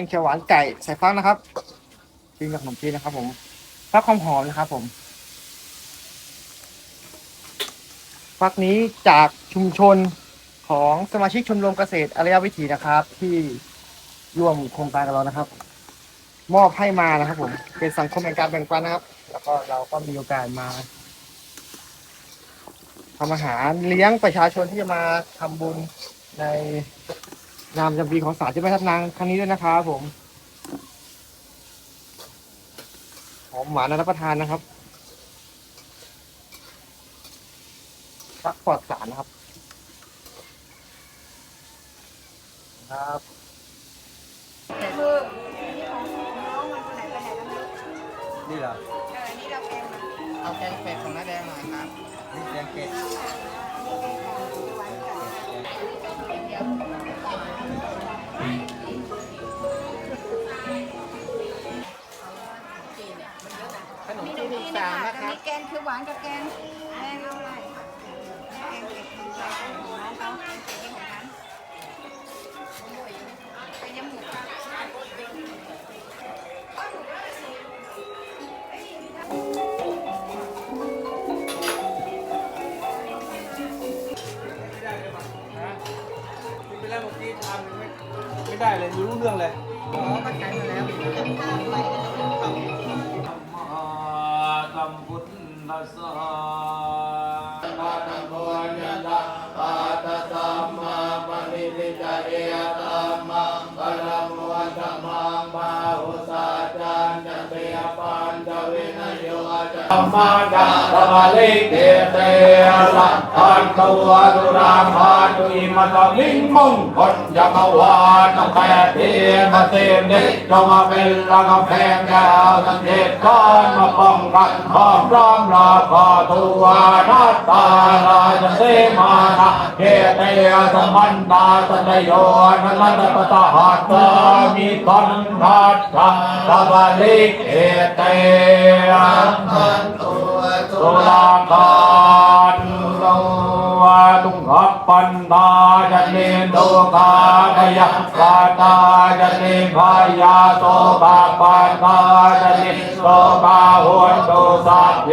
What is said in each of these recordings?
งเขียวหวานไก่ใส่ฟักนะครับกินกับขนมจีนนะครับผมฟักความหอมนะครับ ผม ฟักนี้จากชุมชนของสมาชิกชมรมเกษตรอารยวิถีนะครับ ที่ร่วมโครงการกับเรานะครับ มอบให้มานะครับ ผม เป็นสังคมแห่งการแบ่งปันนะครับ แล้วก็เราก็มีโอกาสมาทำอาหารเลี้ยงประชาชนที่จะมาทำบุญใน นามจำปีของศาลเจ้าแม่ทับนางครั้งนี้ด้วยนะครับผมหอมหวานน่ารับประทานนะครับฟักปลอดสารนะครับ ครับคือนี่ของน้องมันคนไหนไปไหนกันไม่รู้นี่เหรอเออนี่เราแกงมาเอาแกงเป็ดของน้าแดงหน่อยครับนี่แกงเป็ด นะคจะรับมีแกงคือหวานกับแกงแกงเอาอะไรแกงเผ็ดของเราของน้องเขาแกงเผ็ดนี่ของฉันไปยำหมูค่ะไปแล้วเมื่อกี้ทำไม่ไม่ได้เลยรู้เรื่องเลยอ๋อก็ใช้มาแล้ว สัมพุทธ สสะนานังโมยะตะปาตะตัมมาปณิติจาริยตัมมังกะละมตัม ธรรมดาตะบาลิเกเตสัตตันตัวตุราภาตุอิมตะลิงมงคลยมวานแปดเทมาเตมเด็กจงมาเป็นรังแพงแก้วสังเกตก้อนมาป้องกันห้อมร้อมราคาตัวนัตตาราชเสมา เอเตยสมันตาสันโยนันตปตาหัตตามิตันทัตตาตะบาลิกเอเตมันตัวตุลาการโลวาตุงหัปปันตาจันเนโตกาขยักกาตา จันเนพายาโตกาปานตาจันเนโตกาหวนโตสัพเพ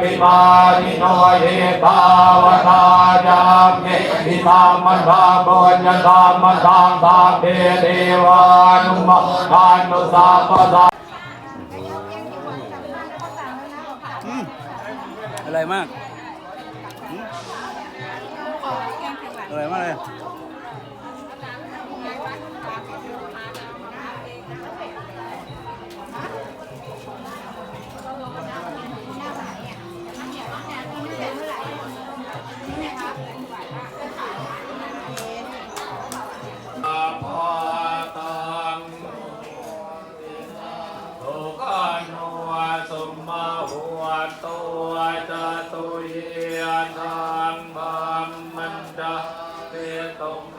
มิมานิโนเยตาวตาจามเมหิตามันทาบุญญาตามันทางทาเทเทวานุมะทานุสาปสาไอ้เอาแกงเขียวหวานสั่งมาแล้วก็สั่งแล้วนะอาผักอร่อยมากอแกงเขียวหวานอร่อยมากเลย então